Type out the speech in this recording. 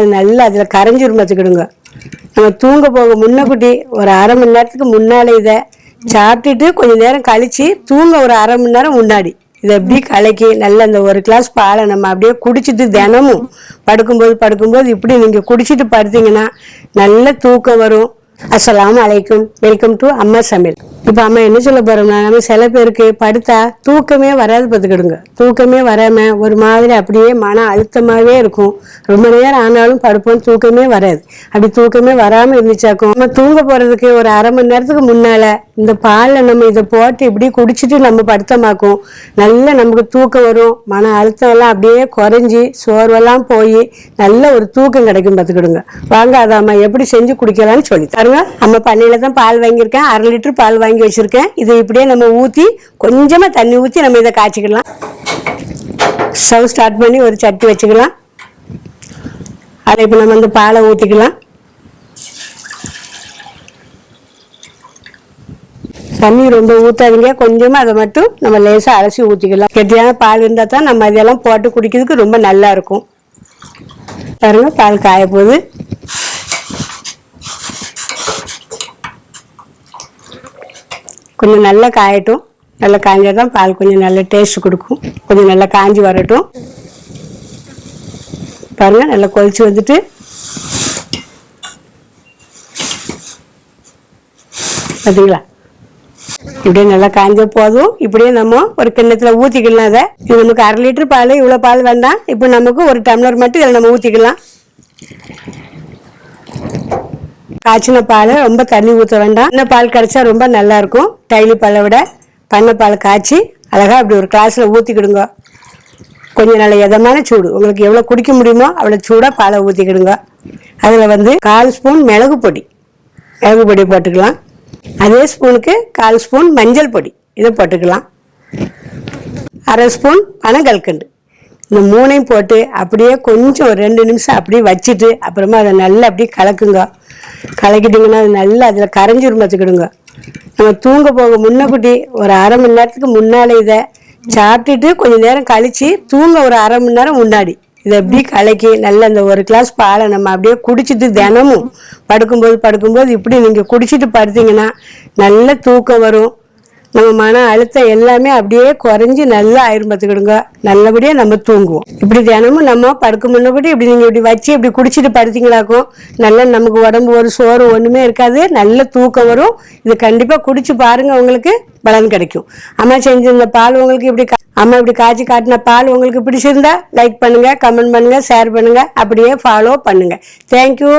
அது நல்லா அதில் கரைஞ்சிரும் வச்சுக்கிடுங்க. நம்ம தூங்க போக முன்னக்குட்டி ஒரு அரை மணி நேரத்துக்கு முன்னாலே இதை சாப்பிட்டுட்டு கொஞ்ச நேரம் கழித்து தூங்க ஒரு அரை மணி நேரம் முன்னாடி. இதை எப்படி கலக்கி நல்ல அந்த ஒரு கிளாஸ் பாலை நம்ம அப்படியே குடிச்சிட்டு தினமும் படுக்கும்போது படுக்கும்போது இப்படி நீங்கள் குடிச்சிட்டு படுத்தீங்கன்னா நல்ல தூக்கம் வரும். அஸ்லாம் அலைக்கும். வெல்கம் டு அம்மா சமையல். இப்போ அம்மா என்ன சொல்ல போகிறோம்னா நம்ம சில பேருக்கு படுத்தா தூக்கமே வராது பார்த்துக்கிடுங்க. தூக்கமே வராமல் ஒரு மாதிரி அப்படியே மன அழுத்தமாகவே இருக்கும். ரொம்ப நேரம் ஆனாலும் படுப்போம் தூக்கமே வராது. அப்படி தூக்கமே வராமல் இருந்துச்சாக்கும் நம்ம தூங்க போகிறதுக்கு ஒரு அரை மணி நேரத்துக்கு முன்னால் இந்த பாலில் நம்ம இதை போட்டு இப்படி குடிச்சிட்டு நம்ம படுத்தமாக்கும். நல்லா நமக்கு தூக்கம் வரும். மன அழுத்தம் எல்லாம் அப்படியே குறைஞ்சி சோர்வெல்லாம் போய் நல்ல ஒரு தூக்கம் கிடைக்கும் பார்த்துக்கிடுங்க. வாங்க அதை அம்மா எப்படி செஞ்சு குடிக்கலாம்னு சொல்லி. தருங்க அம்மா பண்ணையில் தான் பால் வாங்கியிருக்கேன். அரை லிட்டர் பால் வாங்கி வச்சிருக்கேன். இதை இப்படியே நம்ம ஊற்றி கொஞ்சமாக தண்ணி ஊற்றி நம்ம இதை காய்ச்சிக்கலாம். ஸ்டவ் ஸ்டார்ட் பண்ணி ஒரு சட்டி வச்சுக்கலாம். அதை இப்போ நம்ம வந்து பாலை ஊற்றிக்கலாம் தண்ணி ரொம்ப ஊற்றாதீங்க கொஞ்சமாக அதை மட்டும் நம்ம லேசாக அலசி ஊற்றிக்கலாம் கெட்டியான பால் இருந்தால் தான் நம்ம இதெல்லாம் போட்டு குடிக்கிறதுக்கு ரொம்ப நல்லா இருக்கும். பால் காய போகுது கொஞ்சம் நல்லா காயட்டும். நல்லா காய்ஞ்சா தான் பால் கொஞ்சம் நல்லா டேஸ்ட் கொடுக்கும். கொஞ்சம் நல்லா காஞ்சி வரட்டும். பாருங்க நல்லா கொதிச்சு வந்துட்டு. பார்த்தீங்களா இப்படியே நல்லா காஞ்ச போதும். இப்படியே நம்ம ஒரு கிண்ணத்தில் ஊற்றிக்கலாம் அதை. இது நமக்கு அரை லிட்டர் பால் இவ்வளோ பால் வேண்டாம் இப்போ நமக்கு ஒரு டம்ளர் மட்டும் இதில் நம்ம ஊற்றிக்கலாம் காய்ச்சின பால் ரொம்ப தண்ணி ஊற்ற வேண்டாம். இந்த பால் கிடைச்சா ரொம்ப நல்லா இருக்கும் டைலி பாலை விட பண்ணை பால் காய்ச்சி அழகா அப்படி ஒரு கிளாஸில் ஊற்றிக்கிடுங்க கொஞ்சம் நல்ல இதமான சூடு. உங்களுக்கு எவ்வளோ குடிக்க முடியுமோ அவ்வளோ சூடாக பாலை ஊற்றிக்கிடுங்க அதில் வந்து கால் ஸ்பூன் மிளகு பொடி. மிளகு பொடி போட்டுக்கலாம். அதே ஸ்பூனுக்கு கால் ஸ்பூன் மஞ்சள் பொடி. இதை போட்டுக்கலாம். அரை ஸ்பூன் பனங்கல்கண்டு இந்த மூணையும் போட்டு அப்படியே கொஞ்சம் ஒரு ரெண்டு நிமிஷம் அப்படியே வச்சுட்டு அப்புறமா அதை நல்லா அப்படியே கலக்குங்க. கலக்கிட்டிங்கன்னா அது நல்லா அதில் கரைஞ்சிரும் வச்சுக்கிடுங்க. நம்ம தூங்க போக முன்னக்குட்டி ஒரு அரை மணி நேரத்துக்கு முன்னால் இதை சாப்பிட்டுட்டு கொஞ்ச நேரம் கழித்து தூங்க ஒரு அரை மணி நேரம் முன்னாடி. இதை எப்படி கலக்கி நல்ல அந்த ஒரு கிளாஸ் பாலை நம்ம அப்படியே குடிச்சிட்டு தினமும் படுக்கும்போது படுக்கும்போது இப்படி நீங்கள் குடிச்சிட்டு படுத்தீங்கன்னா நல்ல தூக்கம் வரும். நம்ம மன அழுத்தம் எல்லாமே அப்படியே குறைஞ்சி நல்லா ஆயிரும் பார்த்துக்கிடுங்க நல்லபடியாக நம்ம தூங்குவோம். இப்படி தினமும் நம்ம படுக்க முன்னபடி இப்படி நீங்கள் இப்படி வச்சு இப்படி குடிச்சிட்டு படுத்தீங்களாக்கும் நல்லா நமக்கு உடம்பு ஒரு சோறு ஒன்றுமே இருக்காது. நல்ல தூக்கம் வரும். இது கண்டிப்பாக குடிச்சு பாருங்கள் உங்களுக்கு பலன் கிடைக்கும். அம்மா செஞ்சிருந்த பால் உங்களுக்கு இப்படி கா- அம்மா இப்படி காய்ச்சி காட்டின பால் உங்களுக்கு பிடிச்சிருந்தா லைக் பண்ணுங்கள் கமெண்ட் பண்ணுங்கள் ஷேர் பண்ணுங்கள் அப்படியே ஃபாலோ பண்ணுங்கள் தேங்க்யூ